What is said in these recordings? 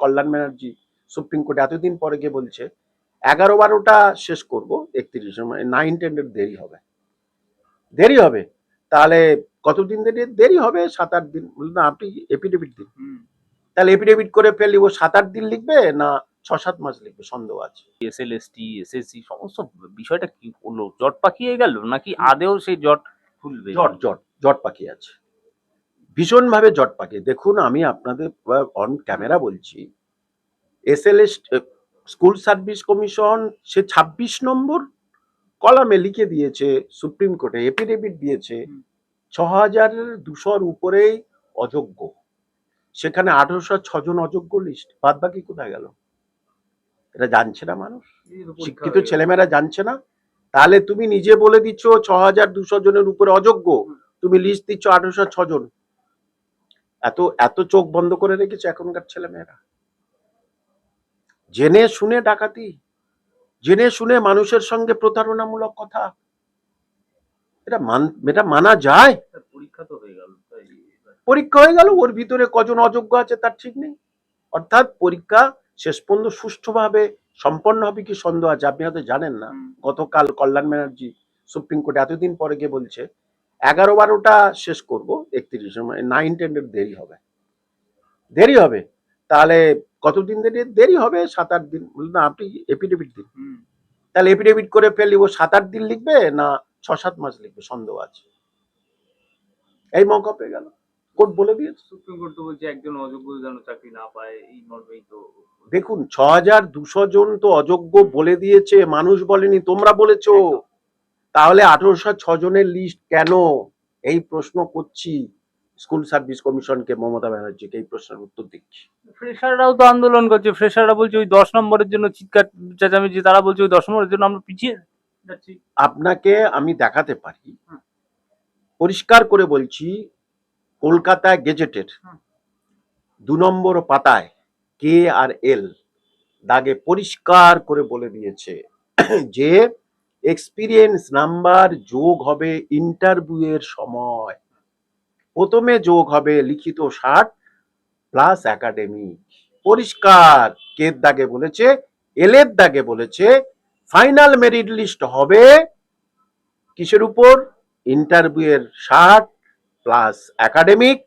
কল্যাণ Banerjee supreme কোর্টে এতদিন পরে গিয়ে বলছে এগারো বারোটা শেষ করব একত্রিশ মানে নাইন টেনের দেরি হবে। দেরি হবে? তাহলে কতদিন দেরি? দেরি হবে সাত আট দিন। না আপনি এপিডেভিট দিন। তাহলে এপিডেভিট করে ফেললি ও সাত আট দিন লিখবে না ছ সাত মাস লিখবে? সন্দেহ আছে। S L S T S S C সমস্ত বিষয়টা কি হলো? জট পাকিয়ে গেল? নাকি আদেও সেই জট খুলবে? জট জট জট পাখি আছে। ভীষণভাবে জট পাখি দেখুন আমি আপনাদের অন ক্যামেরা বলছি। S L S school service commission সে ছাব্বিশ নম্বর কলামে লিখে দিয়েছে সুপ্রিম কোর্টে এফিডেভিট দিয়েছে ছ হাজারের দুশোর উপরেই অযোগ্য। সেখানে আঠারোশো ছজন অযোগ্য লিস্ট বাদ বাকি কোথায় গেল? এটা জানছে না মানুষ। শিক্ষিত ছেলেমেয়েরা জানছে না। তাহলে তুমি নিজে বলে দিচ্ছ ছ হাজার দুশো জনের উপরে অযোগ্য। তুমি লিস্ট দিচ্ছ আঠারোশো ছজন এত এত চোখ বন্ধ করে রেখেছে এখনকার ছেলেমেয়েরা। জেনে শুনে ডাকাতি জেনে শুনে মানুষের সঙ্গে প্রতারণামূলক কথা। এটা মান এটা মানা যায়। পরীক্ষা তো হয়ে গেল পরীক্ষা হয়ে গেল ওর ভিতরে কজন অযোগ্য আছে তার ঠিক নেই। অর্থাৎ পরীক্ষা শেষ পর্যন্ত সুষ্ঠুভাবে সম্পন্ন হবে কি সন্দেহ আছে? আপনি হয়তো জানেন না। গতকাল কল্যাণ ব্যানার্জি সুপ্রিম কোর্টে এতদিন পরে গিয়ে বলছে এগারো বারোটা শেষ করব একত্রিশ মানে নাইন টেনের দেরি হবে। দেরি হবে? তাহলে কতদিন দেরি? দেরি হবে সাত আট দিন। না আপনি এপিডেভিট দিন। তাহলে এপিডেভিট করে ফেললি ও সাত আট দিন লিখবে না ছ সাত মাস লিখবে? সন্দেহ আছে। এই মৌকা পেয়ে গেল। কোর্ট বলে দিয়েছে। সুপ্রিম কোর্ট তো বলছে একজন অযোগ্য যেন চাকরি না পায় এই মর্মেই তো দেখুন ছ হাজার দুশো জন তো অযোগ্য বলে দিয়েছে মানুষ বলেনি তোমরা বলেছ। তাহলে আঠারোশো ছ জনের লিস্ট কেন এই প্রশ্ন করছি? স্কুল সার্ভিস কমিশনকে মমতা ব্যানার্জিকে এই প্রশ্নের উত্তর দিচ্ছি। ফ্রেশাররাও তো আন্দোলন করছে। ফ্রেশাররা বলছে ওই দশ নম্বরের জন্য চিৎকার চেঁচামেচি তারা বলছে ওই দশ নম্বরের জন্য আমরা পিছিয়ে যাচ্ছি। আপনাকে আমি দেখাতে পারি। পরিষ্কার করে বলছি কলকাতা গেজেটের দু নম্বর পাতায় কে আর এল দাগে পরিষ্কার করে বলে দিয়েছে যে এক্সপিরিয়েন্স নাম্বার যোগ হবে ইন্টারভিউয়ের সময়। প্রথমে যোগ হবে লিখিত ষাট প্লাস একাডেমিক পরিষ্কার কের দাগে বলেছে এলের দাগে বলেছে ফাইনাল মেরিট লিস্ট হবে কিসের উপর? ইন্টারভিউয়ের ষাট plus academic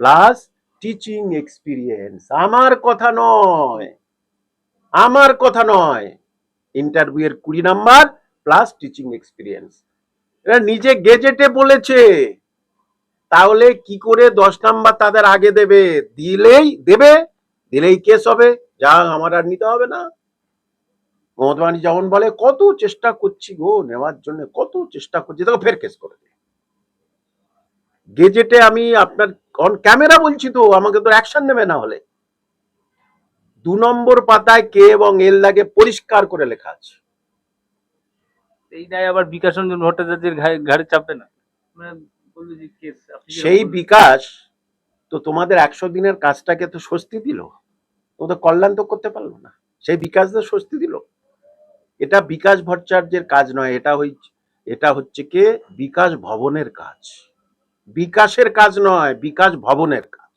plus teaching experience আমার কথা নয়, আমার কথা নয়। ইন্টারভিউয়ের কুড়ি নাম্বার প্লাস টিচিং এক্সপিরিয়েন্স এরা নিজে গেজেটে বলেছে। তাহলে কি করে দশ নাম্বার তাদের আগে দেবে? দিলেই দেবে, দিলেই কেস হবে। যা আমার আর নিতে হবে না। মমতা ব্যানার্জি যেমন বলে, কত চেষ্টা করছি গো নেওয়ার জন্য, কত চেষ্টা করছি দেখো ফের কেস করে দে। গেজেটে আমি আপনার অন ক্যামেরা বলছি তো, আমাকে তো অ্যাকশন নেবে না হলে। দু নম্বর পাতায় কে এবং এল লাগে পরিষ্কার করে লেখা আছে। এই দায় আবার বিকাশ রঞ্জন ভট্টাচার্যের ঘাড়ে চাপবে না। মানে সেই বিকাশ তো তোমাদের একশো দিনের কাজটাকে তো স্বস্তি দিল। তোমাদের কল্যাণ তো করতে পারল না। সেই বিকাশ তো স্বস্তি দিল। এটা বিকাশ ভট্টাচার্যের কাজ নয় এটা হচ্ছে এটা হচ্ছে কি? বিকাশ ভবনের কাজ। বিকাশের কাজ নয় বিকাশ ভবনের কাজ।